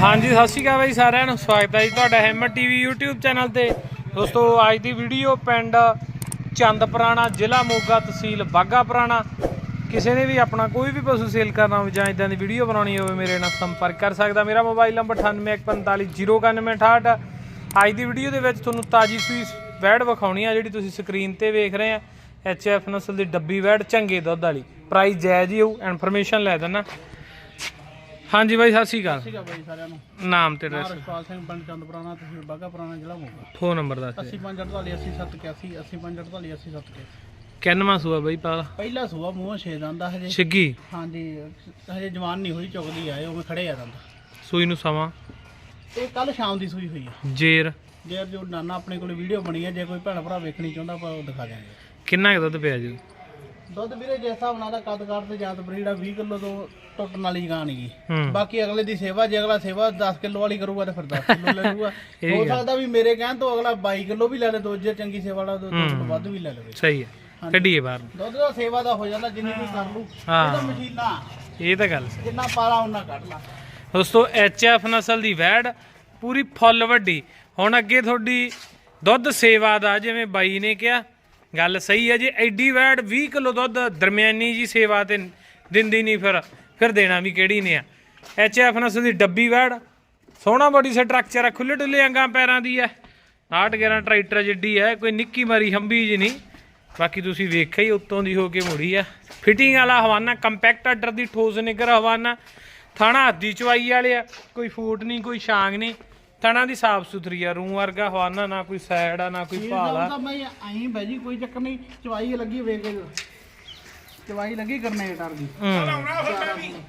ਹਾਂਜੀ, ਸਤਿ ਸ਼੍ਰੀ ਅਕਾਲ ਬਾਈ ਸਾਰਿਆਂ ਨੂੰ। ਸਵਾਗਤ ਹੈ ਜੀ ਤੁਹਾਡਾ ਹਿੰਮਤ ਟੀਵੀ YouTube ਚੈਨਲ ਤੇ। ਦੋਸਤੋ, ਅੱਜ ਦੀ ਵੀਡੀਓ ਪਿੰਡ ਚੰਦ ਪੁਰਾਣਾ ਜ਼ਿਲ੍ਹਾ ਮੋਗਾ ਤਹਿਸੀਲ ਬਾਗਾ ਪੁਰਾਣਾ ਕਿਸੇ ਨੇ ਵੀ ਆਪਣਾ ਕੋਈ ਵੀ ਪਸ਼ੂ ਸੇਲ ਕਰਨਾ ਹੋਵੇ ਜਾਂ ਇਦਾਂ ਦੀ ਵੀਡੀਓ ਬਣਾਉਣੀ ਹੋਵੇ, ਮੇਰੇ ਨਾਲ ਸੰਪਰਕ ਕਰ ਸਕਦਾ। ਮੇਰਾ ਮੋਬਾਈਲ ਨੰਬਰ 9814509168 ਅੱਜ ਦੀ ਵੀਡੀਓ ਦੇ ਵਿੱਚ ਤੁਹਾਨੂੰ ਤਾਜੀ ਸੂਈ ਵੈੜ ਵਿਖਾਉਣੀ ਆ, ਜਿਹੜੀ ਤੁਸੀਂ ਸਕਰੀਨ ਤੇ ਵੇਖ ਰਹੇ ਆ। ਐਚਐਫ ਨਸਲ ਦੀ ਡੱਬੀ ਵੈੜ, ਚੰਗੇ ਦੁੱਧ ਵਾਲੀ। ਪ੍ਰਾਈਸ ਜਾਇਜ਼ ਹੀ ਹੋਊ ਇਨਫੋਰਮੇਸ਼ਨ ਲੈ ਦੇਣਾ ਹਾਂਜੀ ਬਾਈ ਸਤਿ ਸ਼੍ਰੀ ਅਕਾਲ। ਠੀਕ ਆ ਬਾਈ ਸਾਰਿਆਂ ਨੂੰ। ਨਾਮ ਤੇ ਐਡਰੈਸ ਰਸ਼ਪਾਲ ਸਿੰਘ ਪਿੰਡ ਚੰਦ ਪੁਰਾਣਾ ਤਹਿਸੀਲ ਬਾਗਾ ਪੁਰਾਣਾ ਜ਼ਿਲ੍ਹਾ ਮੋਗਾ। ਫੋਨ ਨੰਬਰ ਦੱਸ ਦਿਓ 8548 8081 8548 8081 ਕਿੰਨਵਾਂ ਸੂਆ ਬਈ ਪਾ ਪਹਿਲਾ ਸੂਆ ਮੂੰਹ ਛੇ ਦੰਦਾ ਹਜੇ। ਛਿੱਗੀ? ਹਾਂਜੀ ਹਜੇ ਜਵਾਨ ਨਹੀਂ ਹੋਈ ਚੁੱਕਦੀ ਆਏ ਉਹ ਖੜੇ ਆ ਦੰਦ। ਸੂਈ ਨੂੰ ਸਮਾਂ? ਇਹ ਕੱਲ ਸ਼ਾਮ ਦੀ ਸੂਈ ਹੋਈ ਆ। ਜੇਰ? ਜੇ ਜੋ ਨਾਨਾ ਆਪਣੇ ਕੋਲ ਵੀਡੀਓ ਬਣੀ ਹੈ ਜੇ ਕੋਈ ਭੈਣ ਭਰਾ ਵੇਖਣੀ ਚਾਹੁੰਦਾ ਆਪਾਂ ਉਹ ਦਿਖਾ ਦਿਆਂਗੇ। ਕਿੰਨਾ ਕੁ ਦੁੱਧ ਪਿਆ ਜੀ? ਦੁੱਧ ਵੀਰੇ ਜਿਸ ਹਿਸਾਬ ਨਾਲ ਦਾ ਕੱਦ ਕਾਟ ਤੇ ਜਾਤ ਬਰੀਡ ਆ 20 ਕਿਲੋ ਤੋਂ ਟੁੱਟਣ ਵਾਲੀ ਗਾਂ ਨਹੀਂ ਹੂੰ। ਬਾਕੀ ਅਗਲੇ ਦੀ ਸੇਵਾ ਜੇ ਅਗਲਾ ਸੇਵਾ 10 ਕਿਲੋ ਵਾਲੀ ਕਰੂਗਾ ਤਾਂ ਫਿਰ 10 ਕਿਲੋ ਲੈ ਲੂਗਾ ਇਹ ਹੋ ਸਕਦਾ ਵੀ ਮੇਰੇ ਕਹਿਣ ਤੋਂ ਅਗਲਾ 22 ਕਿਲੋ ਵੀ ਲੈ ਲੇ ਦੋ ਜੇ ਚੰਗੀ ਸੇਵਾ ਵਾਲਾ ਦੋ ਤੋਂ ਵੱਧ ਵੀ ਲੈ ਲਵੇ। ਸਹੀ ਹੈ। ਕੱਢੀਏ ਬਾਹਰ ਨੂੰ। ਦੁੱਧ ਦਾ ਸੇਵਾ ਦਾ ਹੋ ਜਾਂਦਾ ਜਿੰਨੀ ਕੋਈ ਕਰ ਲੂ ਹਾਂ। ਇਹ ਤਾਂ ਮਸ਼ੀਨਾ। ਇਹ ਤਾਂ ਗੱਲ ਸਹੀ। ਜਿੰਨਾ ਪਾਲਾ ਉਹਨਾਂ ਕੱਢ ਲਾ। ਦੋਸਤੋ ਐਚਐਫ ਨਸਲ ਦੀ ਵੈੜ ਪੂਰੀ ਫੁੱਲ ਵੱਡੀ। ਹੁਣ ਅੱਗੇ ਤੁਹਾਡੀ ਦੁੱਧ ਸੇਵਾ ਦਾ ਜਿਵੇਂ ਬਾਈ ਨੇ ਕਿਹਾ ਗੱਲ ਸਹੀ ਹੈ ਜੀ, ਐਡੀ ਵੈੜ 20 ਕਿਲੋ ਦੁੱਧ ਦਰਮਿਆਨੀ ਜੀ ਸੇਵਾ ਤੇ ਦਿੰਦੀ ਨਹੀਂ ਫਿਰ ਫਿਰ ਦੇਣਾ ਵੀ ਕਿਹੜੀ ਨੇ ਆ। ਐਚਐਫ ਨਸਲ ਦੀ ਡੱਬੀ ਵੈੜ, ਸੋਹਣਾ ਬੜੀ ਸਟਰਕਚਰ ਆ ਖੁੱਲੇ ਡੁੱਲੇ ਅੰਗਾਂ ਪੈਰਾਂ ਦੀ ਹੈ। 8 11 ਟਰੈਕਟਰ ਜਿੱਡੀ ਹੈ, ਕੋਈ ਨਿੱਕੀ ਮਾਰੀ ਹੰਬੀ ਜੀ ਨਹੀਂ। ਬਾਕੀ ਤੁਸੀਂ ਵੇਖਿਆ ਹੀ ਉੱਤੋਂ ਦੀ ਹੋ ਕੇ ਮੁੜੀ ਆ ਫਿਟਿੰਗ ਵਾਲਾ ਹਵਾਨਾ ਕੰਪੈਕਟ ਆਰਡਰ ਦੀ ਠੋਸ ਨਿਗਰ ਹਵਾਨਾ। ਥਾਣਾ ਹੱਦੀ ਚਵਾਈ ਵਾਲੇ ਆ, ਕੋਈ ਫੂਟ ਨਹੀਂ, ਕੋਈ ਛਾਂਗ ਨਹੀਂ। ਥਾਣਾ ਦੀ ਸਾਫ਼ ਸੁਥਰੀ ਆ ਰੂੰ ਵਰਗਾ ਹਵਾਨਾ ਨਾ ਕੋਈ ਸਾਈਡ ਆ ਨਾ ਕੋਈ ਭਾਲ ਆ। ਤਾਂ ਮੈਂ ਆਈ ਬਾਜੀ ਕੋਈ ਚੱਕਰ ਨਹੀਂ ਚਵਾਈ ਲੱਗੀ ਵੇਖ ਕੇ ਚਵਾਈ ਲੱਗੀ ਕਰਨੇ ਟਰ ਦੀ ਹੂੰ।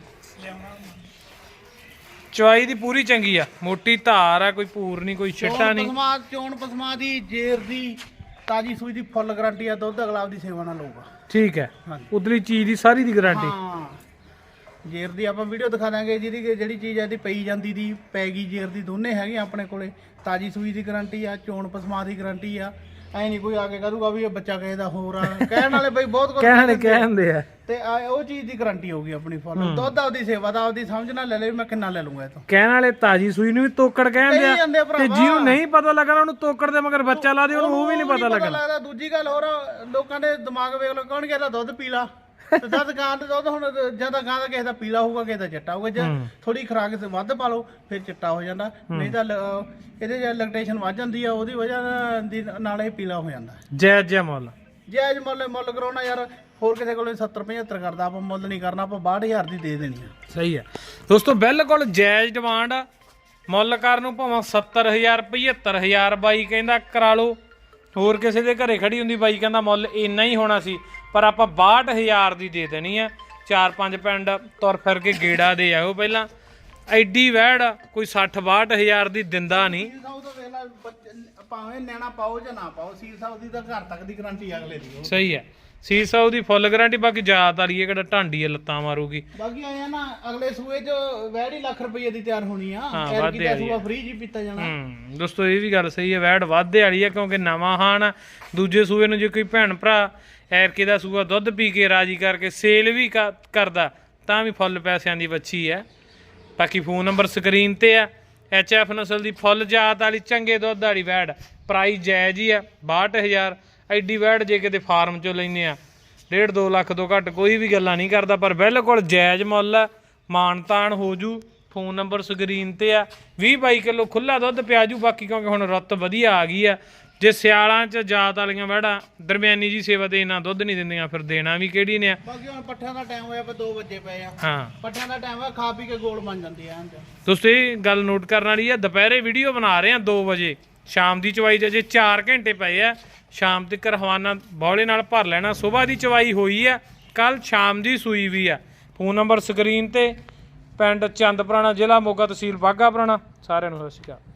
ਚਵਾਈ ਦੀ ਪੂਰੀ ਚੰਗੀ ਆ ਮੋਟੀ ਧਾਰ ਆ ਕੋਈ ਪੂਰ ਨਹੀਂ ਕੋਈ ਛਿੱਟਾ ਨਹੀਂ। ਪਸਮਾ ਚੋਣ ਪਸਮਾ ਦੀ ਜੇਰ ਦੀ ਤਾਜੀ ਸੂਈ ਦੀ ਫੁੱਲ ਗਾਰੰਟੀ ਆ ਦੁੱਧ ਅਗਲਾ ਦੀ ਸੇਵਾ ਨਾਲ ਲਊਗਾ। ਠੀਕ ਹੈ। ਉਧਰਲੀ ਚੀਜ਼ ਦੀ ਸਾਰੀ ਦੀ ਗਾਰੰਟੀ ਹਾਂ। ਜੇਰ ਦੀ ਆਪਾਂ ਵੀਡੀਓ ਦਿਖਾ ਦਾਂਗੇ ਜਿਹਦੀ ਜਿਹੜੀ ਚੀਜ਼ ਇਹਦੀ ਪਈ ਜਾਂਦੀ ਦੀ ਪੈ ਗਈ ਜੇਰ ਦੀ ਦੋਨੇ ਹੈਗੀਆਂ ਆਪਣੇ ਕੋਲੇ। ਤਾਜੀ ਸੂਈ ਦੀ ਗਾਰੰਟੀ ਆ ਚੋਣ ਪਸਮਾ ਦੀ ਗਾਰੰਟੀ ਆ। ਐ ਨਹੀਂ ਕੋਈ ਆ ਕੇ ਕਰੂਗਾ ਵੀ ਇਹ ਬੱਚਾ ਕਿਸੇ ਦਾ ਹੋਰ ਆ। ਕਹਿਣ ਵਾਲੇ ਬਈ ਬਹੁਤ ਕੁਝ ਕਹਿਣ ਕਹਿੰਦੇ ਆ। ਤੇ ਆ ਉਹ ਚੀਜ਼ ਦੀ ਗਾਰੰਟੀ ਹੋਊਗੀ ਆਪਣੀ ਫੁੱਲ। ਦੁੱਧ ਆਪਦੀ ਸੇਵਾ ਦਾ ਆਪਦੀ ਸਮਝ ਨਾਲ ਲੈ ਲੈ ਮੈਂ ਕਿੰਨਾ ਲੈ ਲੂੰਗਾ ਇਹ ਤੋਂ। ਕਹਿਣ ਵਾਲੇ ਤਾਜੀ ਸੂਈ ਨੂੰ ਵੀ ਤੋਕੜ ਕਹਿੰਦੇ ਆ। ਤੇ। ਜਿਹਨੂੰ ਨਹੀਂ ਪਤਾ ਲੱਗਣਾ ਉਹਨੂੰ ਤੋਕੜ ਦੇ ਮਗਰ ਬੱਚਾ ਲਾ ਦੇ ਉਹਨੂੰ ਉਹ ਵੀ ਨਹੀਂ ਪਤਾ ਲੱਗਣਾ। ਦੂਜੀ ਗੱਲ ਹੋਰ ਲੋਕਾਂ ਦੇ ਦਿਮਾਗ ਵੇਖ ਲੋ ਕੌਣ ਕਹਿੰਦਾ ਦੁੱਧ ਪੀ ਲਾ? ਤੇ ਜਦ ਗਾਂ ਦਾ ਦੁੱਧ ਹੁਣ ਜ਼ਿਆਦਾ ਗਾਂ ਦਾ ਕਿਸੇ ਦਾ ਪੀਲਾ ਹੋਊਗਾ ਕਿਸੇ ਦਾ ਚਿੱਟਾ ਹੋਊਗਾ। ਜੇ ਥੋੜੀ ਖਰਾਕ ਤੇ ਵੱਧ ਪਾ ਲਓ ਫਿਰ ਚਿੱਟਾ ਹੋ ਜਾਂਦਾ। ਨਹੀਂ ਤਾਂ ਲ- ਇਹਦੇ ਜੇ ਲੈਕਟੇਸ਼ਨ ਵੱਧ ਜਾਂਦੀ ਆ ਉਹਦੀ ਵਜ੍ਹਾ ਦੀ ਨਾਲ ਇਹ ਪੀਲਾ ਹੋ ਜਾਂਦਾ। ਜੈ ਜੈ ਮੁੱਲ। ਜੇ ਅੱਜ ਮੁੱਲ ਮੁੱਲ ਕਰਾਉਣਾ ਯਾਰ ਹੋਰ ਕਿਸੇ ਕੋਲੇ 70 75 ਕਰਦਾ ਆਪਾਂ ਮੁੱਲ ਨਹੀਂ ਕਰਨਾ ਆਪਾਂ 62000 ਦੀ ਦੇ ਦੇਣੀ ਆ। ਸਹੀ ਹੈ ਦੋਸਤੋ ਬਿਲਕੁਲ ਜਾਇਜ਼ ਡਿਮਾਂਡ ਆ। ਮੁੱਲ ਕਰਨ ਨੂੰ ਭਾਵੇਂ 70000 75000 ਬਾਈ ਕਹਿੰਦਾ ਕਰਾ ਲਓ। ਹੋਰ ਕਿਸੇ ਦੇ ਘਰੇ ਖੜੀ ਹੁੰਦੀ ਬਾਈ ਕਹਿੰਦਾ ਮੁੱਲ ਇੰਨਾ ਹੀ ਹੋਣਾ ਸੀ ਪਰ ਆਪਾਂ 62000 ਦੀ ਦੇ ਦੇਣੀ ਆ। ਚਾਰ ਪੰਜ ਪਿੰਡ ਤੁਰ ਫਿਰ ਕੇ ਗੇੜਾ ਦੇ ਆਓ ਪਹਿਲਾਂ। ਐਡੀ ਵਹਿੜ ਕੋਈ 60 62000 ਦੀ ਦਿੰਦਾ ਨਹੀਂ। ਭਾਵੇਂ ਨਿਆਣਾ ਪਾਓ ਜਾਂ ਨਾ ਪਾਓ ਸੀਲ ਸਾਹਿਬ ਦੀ ਤਾਂ ਘਰ ਤੱਕ ਦੀ ਗਾਰੰਟੀ ਅਗਲੇ ਦੀ। ਸਹੀ ਹੈ ਸੀ ਸੌ ਦੀ ਫੁੱਲ ਗਾਰੰਟੀ ਬਾਕੀ ਜਾਤ ਵਾਲੀ ਇਹ ਕਿਹੜਾ ਢਾਂਡੀ ਆ ਲੱਤਾਂ ਮਾਰੂਗੀ। ਬਾਕੀ ਆਇਆ ਨਾ ਅਗਲੇ ਸੂਏ ਚ ਵੈੜੀ ਲੱਖ ਰੁਪਏ ਦੀ ਤਿਆਰ ਹੋਣੀ ਆ। ਹਾਂ, ਐਰ ਵਾਧੇ ਵਾਲੀ ਸੂਆ ਫ੍ਰੀ ਜੀ ਪੀਤਾ ਜਾਣਾ। ਹੂੰ ਦੋਸਤੋ ਇਹ ਵੀ ਗੱਲ ਸਹੀ ਹੈ ਵੈੜ ਵਾਧੇ ਵਾਲੀ ਹੈ ਕਿਉਂਕਿ ਨਵਾਂ ਹਾਨ ਆ। ਦੂਜੇ ਸੂਏ ਨੂੰ ਜੇ ਕੋਈ ਭੈਣ ਭਰਾ ਐਰਕੇ ਦਾ ਸੂਆ ਦੁੱਧ ਪੀ ਕੇ ਰਾਜੀ ਕਰਕੇ ਸੇਲ ਵੀ ਕਰਦਾ ਤਾਂ ਵੀ ਫੁੱਲ ਪੈਸਿਆਂ ਦੀ ਵੱਛੀ ਹੈ। ਬਾਕੀ ਫੋਨ ਨੰਬਰ ਸਕਰੀਨ ਤੇ ਆ ਐਫ ਨਸਲ ਦੀ ਫੁੱਲ ਜਾਤ ਵਾਲੀ ਚੰਗੇ ਦੁੱਧ ਵਾਲੀ ਵੈੜ ਪ੍ਰਾਈਸ ਜਾਇਜ਼ ਹੀ ਆ 62000 ਐਡੀ ਵੈੜ ਜੇ ਕਿਤੇ ਫਾਰਮ ਚੋਂ ਲੈਨੇ ਆ। 1.5 2 ਲੱਖ ਤੋਂ ਘੱਟ ਕੋਈ ਵੀ ਗੱਲਾਂ ਨਹੀਂ ਕਰਦਾ ਪਰ ਬਿਲਕੁਲ ਜਾਇਜ਼ ਮੁੱਲ ਆ। ਮਾਨਤਾਨ ਹੋ ਜੂ ਫੋਨ ਨੰਬਰ ਸਕਰੀਨ ਤੇ ਆ। 20 22 ਕਿਲੋ ਖੁੱਲਾ ਦੁੱਧ ਪਿਆ ਜੂ ਬਾਕੀ ਕਿਉਂਕਿ ਹੁਣ ਰੁੱਤ ਵਧੀਆ ਆ ਗਈ ਆ। ਜੇ ਸਿਆਲਾਂ ਚ ਜਾਤ ਵਾਲੀਆਂ ਵੈੜਾਂ ਦਰਮਿਆਨੀ ਜੀ ਸੇਵਾ ਤੇ ਇੰਨਾ ਦੁੱਧ ਨਹੀਂ ਦਿੰਦੀਆਂ ਫਿਰ ਦੇਣਾ ਵੀ ਕਿਹੜੀ ਨੇ ਆ। ਬਾਕੀ ਹੁਣ ਪੱਠਿਆਂ ਦਾ ਟਾਈਮ ਹੋਇਆ ਪਾ 2 ਵਜੇ ਪਏ ਆ। ਹਾਂ। ਪੱਠਿਆਂ ਦਾ ਟਾਈਮ ਆ ਖਾ ਪੀ ਕੇ ਗੋਲ ਬਣ ਜਾਂਦੀ ਆ ਇਹ ਗੱਲ ਨੋਟ ਕਰਨ ਵਾਲੀ ਆ ਦੁਪਹਿਰੇ ਵੀਡੀਓ ਬਣਾ ਰਹੇ ਆ 2 ਵਜੇ। ਸ਼ਾਮ ਦੀ ਚਵਾਈ ਦੇ ਜੇ 4 ਘੰਟੇ ਪਏ ਆ। ਸ਼ਾਮ ਤੱਕ ਹਵਾਨਾ ਬੌਲੇ ਨਾਲ ਭਰ ਲੈਣਾ। ਸਵੇਰ ਦੀ ਚਵਾਈ ਹੋਈ ਆ। ਕੱਲ ਸ਼ਾਮ ਦੀ ਸੂਈ ਵੀ ਆ। ਫੋਨ ਨੰਬਰ ਸਕਰੀਨ ਤੇ ਪਿੰਡ ਚੰਦਪੁਰਾਣਾ ਜ਼ਿਲ੍ਹਾ ਮੋਗਾ ਤਹਿਸੀਲ ਬਾਘਾ ਪੁਰਾਣਾ। ਸਾਰਿਆਂ ਨੂੰ ਸਤਿ ਸ਼੍ਰੀ ਅਕਾਲ।